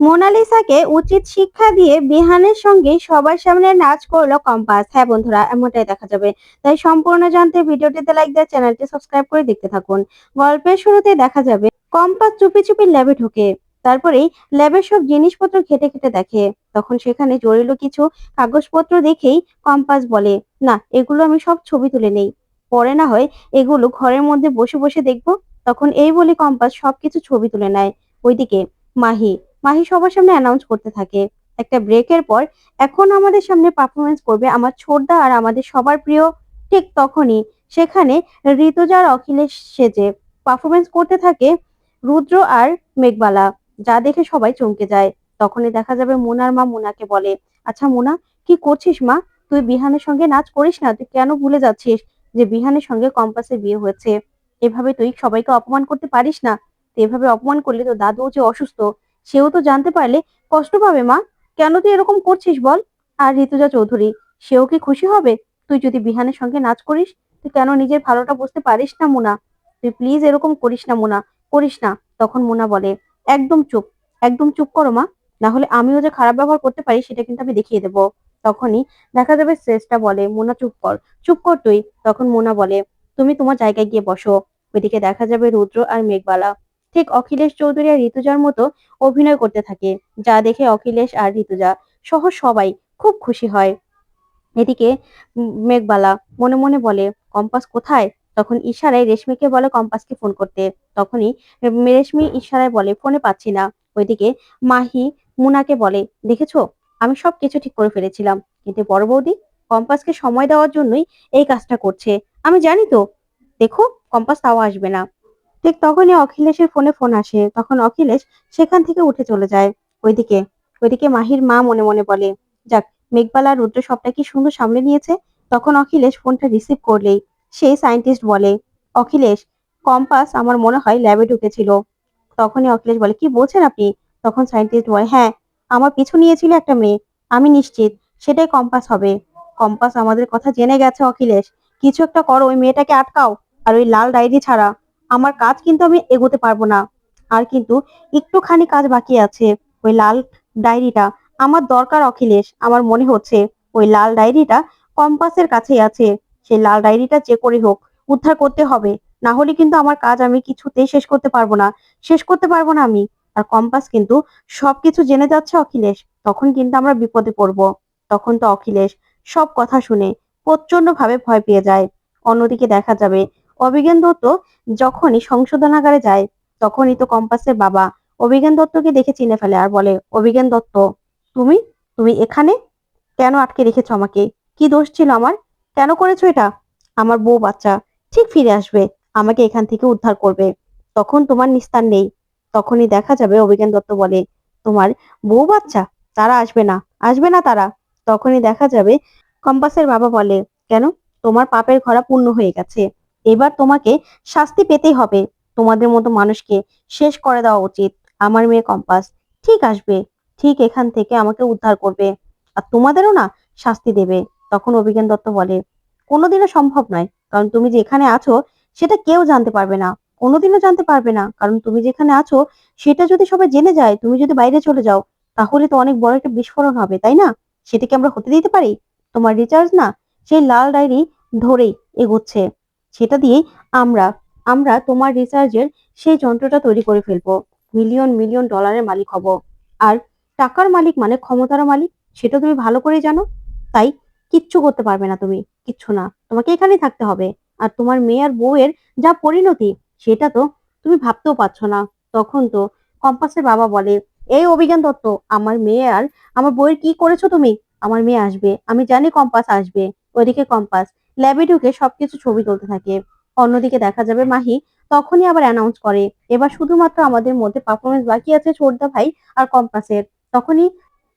মোনালিসাকে উচিত শিক্ষা দিয়ে বিহানের সঙ্গে সবার সামনে নাচ করল কম্পাস। হ্যাঁ বন্ধুরা, এমনটাই দেখা যাবে। তাই সম্পূর্ণ জানতে ভিডিওটিতে লাইক দিয়ে চ্যানেলটি সাবস্ক্রাইব করে দেখতে থাকুন। গল্পের শুরুতে দেখা যাবে, কম্পাস চুপি চুপি ল্যাবে ঢোকে। তারপরেই ল্যাবের সব জিনিসপত্র ঘেটে ঘেটে দেখে। তখন সেখানে জড়িল কিছু কাগজপত্র দেখেই কম্পাস বলে, না, এগুলো আমি সব ছবি তুলে নেই। পরে না হয় এগুলো ঘরের মধ্যে বসে বসে দেখব। তখন এই বলে কম্পাস সবকিছু ছবি তুলে নেয়। ওইদিকে মাহি মাহি সবার সামনে অ্যানাউন্স করতে থাকে। একটা ব্রেকের পর এখন আমাদের সামনে পারফরমেন্স করবে আমার ছোটদা আর আমাদের সবার প্রিয় ঠিক তখনই। সেখানে ঋতুজার অখিলেশ সেজে পারফরমেন্স করতে থাকে রুদ্র আর মেঘবালা যা দেখে সবাই চমকে যায়। তখনই দেখা যাবে মোনার মা মোনাকে বলে আচ্ছা মোনা, কি করছিস মা? তুই বিহানের সঙ্গে নাচ করিস না? তুই কেন ভুলে যাচ্ছিস যে বিহানের সঙ্গে কম্পাসের বিয়ে হয়েছে? এভাবে তুই সবাইকে অপমান করতে পারিস না? তো এভাবে অপমান করলে তো দাদুও যে অসুস্থ। সেও তো জানতে পারলে কষ্ট পাবে, মা। কেন তুই এরকম করছিস বল? আর ঋতুজা চৌধুরী, সেও কি খুশি হবে? তুই যদি বিহানের সঙ্গে নাচ করিস, তুই কেন নিজের ভালোটা বুঝতে পারিস না, মুনা? তুই প্লিজ এরকম করিস না, মুনা। করিস না, তখন মুনা বলে, একদম চুপ একদম চুপ করো, মা। না হলে আমিও যে খারাপ ব্যবহার করতে পারি, সেটা কিন্তু আমি দেখিয়ে দেবো। তখনই দেখা যাবে শ্রেষ্ঠা বলে, মুনা, চুপ কর চুপ কর তুই। তখন মুনা বলে, তুমি তোমার জায়গায় গিয়ে বসো। ওইদিকে দেখা যাবে রুদ্র আর মেঘবালা। ঠিক অখিলেশ চৌধুরী আর ঋতুজার মতো অভিনয় করতে থাকে, যা দেখে অখিলেশ আর ঋতুজা সহ সবাই খুব খুশি হয়। এদিকে মেঘবালা মনে মনে বলে, কম্পাস কোথায়? তখন ইশারায় রেশমিকে বলে, কম্পাসকে ফোন করতে। তখনই রেশমি ইশারায় বলে, ফোনে পাচ্ছি না। ওইদিকে মাহি মুনাকে বলে, দেখেছ? আমি সব কিছু ঠিক করে ফেলেছিলাম। কিন্তু বড় বৌদি কম্পাসকে সময় দেওয়ার জন্যই এই কাজটা করছে। আমি জানি তো। দেখো, কম্পাস তাও আসবে না। ঠিক তখনই অখিলেশের ফোনে ফোন আসে। তখন অখিলেশ সেখান থেকে উঠে চলে যায়। ওইদিকে ওইদিকে মাহির মা মনে মনে বলে, যাক, মেঘবালা রুদ্র সবটা কি সুন্দর সামলে নিয়েছে? তখন অখিলেশ ফোনটা রিসিভ করলেই সেই সায়েন্টিস্ট বলে, অখিলেশ, কম্পাস আমার মনে হয় ল্যাবে ঢুকেছিল। তখনই অখিলেশ বলে, কি বলছেন আপনি? তখন সায়েন্টিস্ট বলে হ্যাঁ আমার পিছু নিয়েছিল একটা মেয়ে, আমি নিশ্চিত সেটাই কম্পাস হবে। কম্পাস আমাদের কথা জেনে গেছে, অখিলেশ। কিছু একটা করো, ওই মেয়েটাকে আটকাও, আর ওই লাল ডায়েরি ছাড়া। আমার কাজ কিন্তু আমি এগোতে পারব না। আর কিন্তু একটুখানি কাজ বাকি আছে, ওই লাল ডায়েরিটা। আমার দরকার অখিলেশ, আমার মনে হচ্ছে ওই লাল ডায়েরিটা কম্পাসের কাছেই আছে। সেই লাল ডায়েরিটা যে করে হোক, উদ্ধার করতে হবে। না হলে কিন্তু আমার কাজ আমি কিছুতেই শেষ করতে পারব না। শেষ করতে পারব না আমি। আর কম্পাস কিন্তু সবকিছু জেনে যাচ্ছে অখিলেশ, তখন কিন্তু আমরা বিপদে পড়ব। তখন তো অখিলেশ সব কথা শুনে প্রচণ্ড ভাবে ভয় পেয়ে যায়। অন্যদিকে দেখা যাবে অভিজ্ঞান দত্ত যখনই সংশোধনাগারে যায়, তখনই তো কম্পাসের বাবা অভিজ্ঞান দত্তকে দেখে চিনে ফেলে আর বলে, অভিজ্ঞান দত্ত, তুমি তুমি এখানে কেন আটকে রেখেছো আমাকে? কি দোষ ছিল আমার? কেন করেছ এটা? আমার বউ বাচ্চা, ঠিক ফিরে আসবে, আমাকে এখান থেকে উদ্ধার করবে। তখন তোমার নিস্তার নেই। তখনই দেখা যাবে অভিজ্ঞান দত্ত বলে, তোমার বউ বাচ্চা? তারা আসবে না আসবে না তারা? তখনই দেখা যাবে কম্পাসের বাবা বলে, কেন? তোমার পাপের ঘরা পূর্ণ হয়ে গেছে। এবার তোমাকে শাস্তি পেতেই হবে। তোমাদের মতো মানুষকে শেষ করে দেওয়া উচিত। আমার মেয়ে কম্পাস, ঠিক আসবে, ঠিক এখান থেকে আমাকে উদ্ধার করবে। আর তোমাদেরও না শাস্তি দেবে, তখন অভিজ্ঞান দত্ত বলে। কোনোদিনও সম্ভব নয়, কারণ তুমি যে এখানে আছো, সেটা কেউ জানতে পারবে না। কোনোদিনও জানতে পারবে না, কারণ তুমি যেখানে আছো, সেটা যদি সবাই জেনে যায়, তুমি যদি বাইরে চলে যাও, তাহলে তো অনেক বড় একটা বিস্ফোরণ হবে, তাই না? সেটাকে আমরা হতে দিতে পারি? তোমার রিচার্জ না সেই লাল ডায়েরি ধরেই এগোচ্ছে। সেটা দিয়েই আমরা আমরা তোমার রিসার্চের সেই যন্ত্রটা তৈরি করে ফেলব। মিলিয়ন মিলিয়ন ডলারের মালিক হব। আর টাকার মালিক মানে ক্ষমতার মালিক, সেটা তুমি ভালো করে জানো। তাই কিচ্ছু করতে পারবে না তুমি, কিচ্ছু না। তোমাকে এখানেই থাকতে হবে। আর তোমার মেয়ে আর বউয়ের যা পরিণতি, সেটা তো তুমি ভাবতেও পারছ না। তখন তো কম্পাসের বাবা বলে, এই অভিজ্ঞান দত্ত, আমার মেয়ে আর আমার বউয়ের কি করেছ তুমি? আমার মেয়ে আসবে। আমি জানি কম্পাস আসবে। ওইদিকে কম্পাস ল্যাবে ঢুকে সবকিছু ছবি তুলতে থাকে। অন্যদিকে দেখা যাবে মাহি তখনই আবার অ্যানাউন্স করে, এবার শুধুমাত্র আমাদের মধ্যে পারফরমেন্স বাকি আছে ছোটদা ভাই আর কম্পাসের। তখনই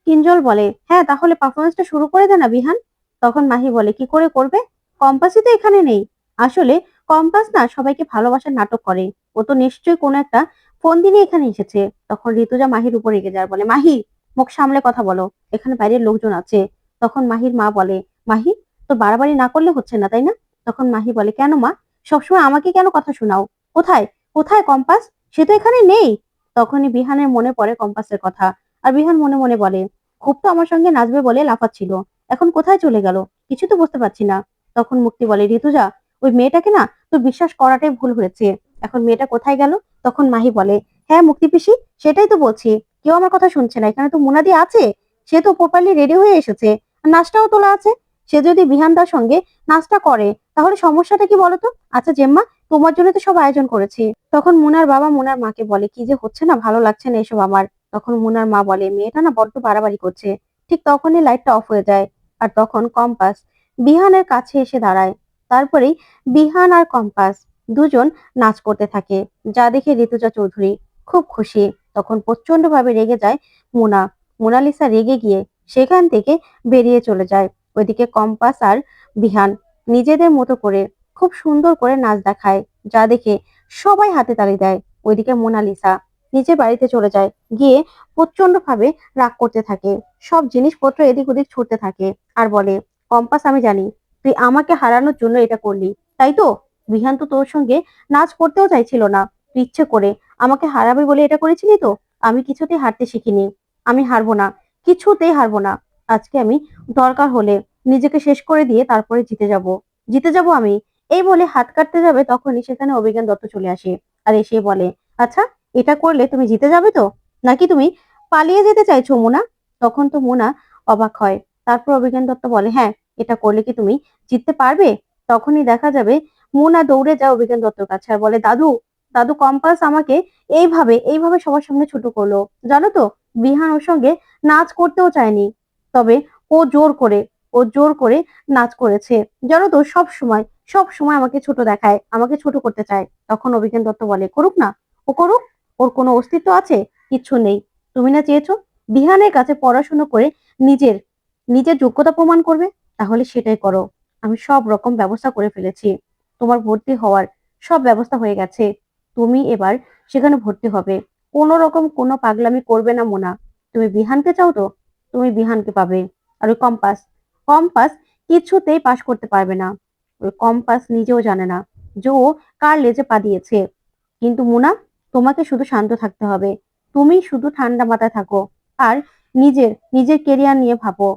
কিঞ্জল বলে হ্যাঁ তাহলে পারফরমেন্সটা শুরু করে দে না বিহান। তখন মাহি বলে, কি করে করবে? কম্পাসই তো এখানে নেই। আসলে কম্পাস না সবাইকে ভালোবাসার নাটক করে। ও তো নিশ্চয়ই কোনো একটা ফোন দিয়ে এখানে এসেছে। তখন ঋতুজা মাহির উপর রেগে যায়, বলে, মাহি, মুখ সামলে কথা বলো। এখানে বাইরের লোকজন আছে। তখন মাহির মা বলে, মাহি তো বাড়াবাড়ি না করলে হচ্ছে না, তাই না? তখন মাহি বলে, কেন মা? সবসময় আমাকে কেন কথা শোনাও? কোথায়? কোথায় কম্পাস? সে তো এখানে নেই। তখনই বিহানের মনে পড়ে কম্পাসের কথা। আর বিহান মনে মনে বলে, খুব তো আমার সঙ্গে নাচবে বলে লাফাচ্ছিল। এখন কোথায় চলে গেল? কিছু তো বুঝতে পারছি না। তখন মুক্তি বলে, ঋতুজা, ওই মেয়েটাকে না তোর বিশ্বাস করাটাই ভুল হয়েছে। এখন মেয়েটা কোথায় গেল? তখন মাহি বলে হ্যাঁ মুক্তি পিসি, সেটাই তো বলছি। কেউ আমার কথা শুনছে না, এখানে তো মুনাদি আছে। সে তো প্রপারলি রেডি হয়ে এসেছে। নাচটাও তোলা আছে। সে যদি বিহানদার সঙ্গে নাচটা করে, তাহলে সমস্যাটা কি বলতো? আচ্ছা জেম্মা, তোমার জন্য তো সব আয়োজন করেছি। তখন মুনার বাবা মুনার মাকে বলে, কি যে হচ্ছে না? ভালো লাগছে না এসব আমার। তখন মুনার মা বলে, মেয়েটা না বড্ড বাড়াবাড়ি করছে। ঠিক তখনই লাইটটা অফ হয়ে যায় আর তখন কম্পাস বিহানের কাছে এসে দাঁড়ায়। তারপরেই বিহান আর কম্পাস দুজন নাচ করতে থাকে। যা দেখে ঋতুজা চৌধুরী খুব খুশি। তখন প্রচণ্ড ভাবে রেগে যায় মুনা। মোনালিসা রেগে গিয়ে সেখান থেকে বেরিয়ে চলে যায়। ওইদিকে কম্পাস আর বিহান নিজেদের মতো করে খুব সুন্দর করে নাচ দেখায়, যা দেখে সবাই হাতে তালি দেয়। ওইদিকে মোনালিসা নিজের বাড়িতে চলে যায়, গিয়ে প্রচণ্ড ভাবে রাগ করতে থাকে। সব জিনিসপত্র এদিক ওদিক ছুটতে থাকে আর বলে, কম্পাস, আমি জানি, তুই আমাকে হারানোর জন্য এটা করলি, তাই তো? বিহান তো তোর সঙ্গে নাচ করতেও চাইছিল না। তুই ইচ্ছে করে আমাকে হারাবে বলে এটা করেছিলি তো? আমি কিছুতেই হারতে শিখিনি। আমি হারবো না, কিছুতেই হারবো না। আজকে আমি দরকার হলে নিজেকে শেষ করে দিয়ে তারপরে জিতে যাব। জিতে যাব আমি। এই বলে হাত কাটতে যাবে তখনই সেখানে অভিজ্ঞান দত্ত চলে আসে। আর এসে বলে আচ্ছা এটা করলে তুমি জিতে যাবে তো? নাকি তুমি পালিয়ে যেতে চাইছো মোনা? তখন তো মোনা অবাক হয়। তারপর অভিজ্ঞান দত্ত বলে হ্যাঁ এটা করলে কি তুমি জিততে পারবে? তখনই দেখা যাবে মোনা দৌড়ে যায় অভিজ্ঞান দত্তর কাছে আর বলে, দাদু দাদু কম্পাস আমাকে এইভাবে এইভাবে সবার সামনে ছোট করল। জানো তো, বিহান ওর সঙ্গে নাচ করতেও চায়নি। তবে ও জোর করে, ও জোর করে নাচ করেছে। জানো তো সব সময় সব সময় আমাকে ছোট দেখায়, আমাকে ছোট করতে চায়। তখন অভিজ্ঞান দত্ত বলে, করুক না, ও করুক, ওর কোনো অস্তিত্ব আছে? কিচ্ছু নেই। তুমি না চেয়েছো বিহানের কাছে পড়াশোনা করে নিজের নিজের যোগ্যতা প্রমাণ করবে? তাহলে সেটাই করো। আমি সব রকম ব্যবস্থা করে ফেলেছি। তোমার ভর্তি হওয়ার সব ব্যবস্থা হয়ে গেছে। তুমি এবার সেখানে ভর্তি হবে। কোনো রকম কোনো পাগলামি করবে না, মোনা। তুমি বিহানকে চাও তো? তুমি বিহানকে পাবে আর ওই কম্পাস কম্পাস কিছুতেই পাশ করতে পারবে না। ওই কম্পাস নিজেও জানে না যে ও কার লেজে পা দিয়েছে। কিন্তু মুনা, তোমাকে শুধু শান্ত থাকতে হবে। তুমি শুধু ঠান্ডা মাথায় থাকো আর নিজের নিজের কেরিয়ার নিয়ে ভাবো।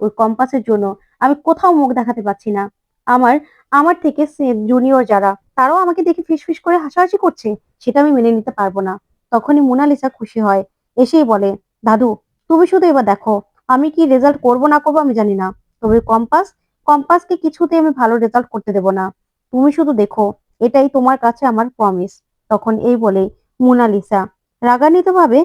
ওই কম্পাসের জন্য আমি কোথাও মুখ দেখাতে পারছি না। আমার আমার থেকে জুনিয়র যারা, তারাও আমাকে দেখে ফিসফিস করে হাসাহাসি করছে, সেটা আমি মেনে নিতে পারব না। তখনই মোনালিসা খুশি হয়, এসেই বলে, দাদু তুমি শুধু এবার দেখো, আমি কি রেজাল্ট করব না করব আমি জানি না। তবে কম্পাস কম্পাসকে কিছুতে আমি ভালো রেজাল্ট করতে দেব না। তুমি শুধু দেখো, এটাই তোমার কাছে আমার প্রমিস তখন এই বলে মোনালিসা রাগান্বিত ভাবে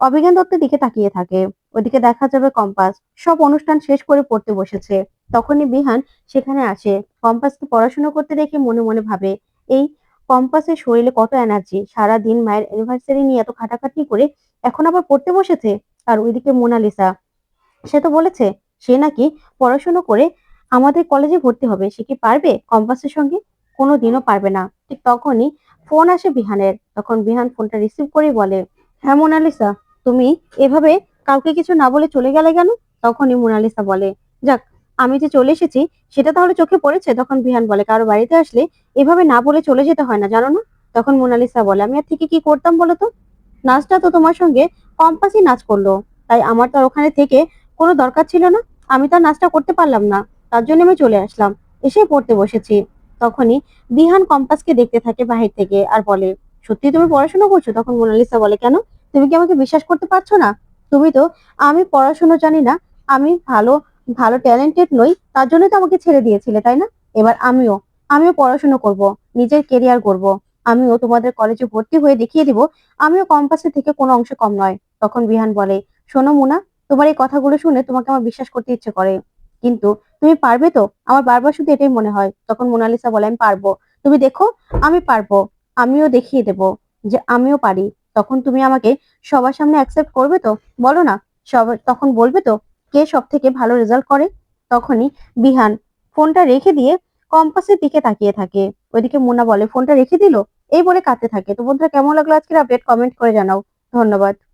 অভিজ্ঞান দত্তের দিকে তাকিয়ে থাকে। ওইদিকে দেখা যাবে কম্পাস সব অনুষ্ঠান শেষ করে পড়তে বসেছে। তখনই বিহান সেখানে আসে। কম্পাসকে পড়াশোনা করতে দেখে মনে মনে ভাবে, এই কম্পাসের শরীরে কত এনার্জি সারা দিন মায়ের অ্যানিভার্সারি নিয়ে এত খাটাখাটনি করে এখন আবার পড়তে বসেছে? আর ওইদিকে মোনালিসা সে তো বলেছে, সে নাকি পড়াশোনা করে আমাদের কলেজে ভর্তি হবে। সে কি পারবে কম্পাসের সঙ্গে? কোনো দিনও পারবে না। ঠিক তখনই ফোন আসে বিহানের। তখন বিহান ফোনটা রিসিভ করে বলে হ্যাঁ মোনালিসা তুমি এভাবে কাউকে কিছু না বলে চলে গেলে কেন? তখনই মোনালিসা বলে, যাক, আমি যে চলে এসেছি, সেটা তাহলে চোখে পড়েছে? তখন বিহান বলে, কারও বাড়িতে আসলে এভাবে না বলে চলে যেতে হয় না, জানো না? তখন মোনালিসা বলে, আমি আর থেকে কি করতাম বলো তো? নাচটা তো তোমার সঙ্গে কম্পাসই নাচ করল। তাই আমার তো আর ওখানে থেকে কোনো দরকার ছিল না। আমি তো আর নাচটা করতে পারলাম না। তার জন্য আমি চলে আসলাম। এসে পড়তে বসেছি। তখনই বিহান কম্পাসকে দেখতে থাকে বাহির থেকে আর বলে, সত্যি তুমি পড়াশোনা করছ? তখন মোনালিসা বলে, কেন? তুমি কি আমাকে বিশ্বাস করতে পারছ না? তুমি তো, আমি পড়াশোনা জানি না। আমি ভালো ভালো ট্যালেন্টেড নই। তার জন্য তো আমাকে ছেড়ে দিয়েছিলে, তাই না? এবার আমিও আমিও পড়াশোনা করব, নিজের কেরিয়ার করব আমিও তোমাদের কলেজে ভর্তি হয়ে দেখিয়ে দিব, আমিও কম্পাসের থেকে কোনো অংশ কম নয়। তখন বিহান বলে, শোনো মুনা, তোমার এই কথাগুলো শুনে তোমাকে আমার বিশ্বাস করতে ইচ্ছে করে। কিন্তু তুমি পারবে তো? আমার বারবার শুধু এটাই মনে হয়। তখন মোনালিসা বলে, আমি পারব। তুমি দেখো, আমি পারব। আমিও দেখিয়ে দেব যে আমিও পারি। তখন তুমি আমাকে সবার সামনে অ্যাকসেপ্ট করবে তো? বলো না, সব, তখন বলবে তো কে সব থেকে ভালো রেজাল্ট করে? তখনই বিহান ফোনটা রেখে দিয়ে কম্পাসের দিকে তাকিয়ে থাকে। ওইদিকে মুন্না বলে, ফোনটা রেখে দিল? এই বলে কাঁদতে থাকে। তো বন্ধুরা, কেমন লাগল আজকের আপডেট কমেন্ট করে জানাও। ধন্যবাদ।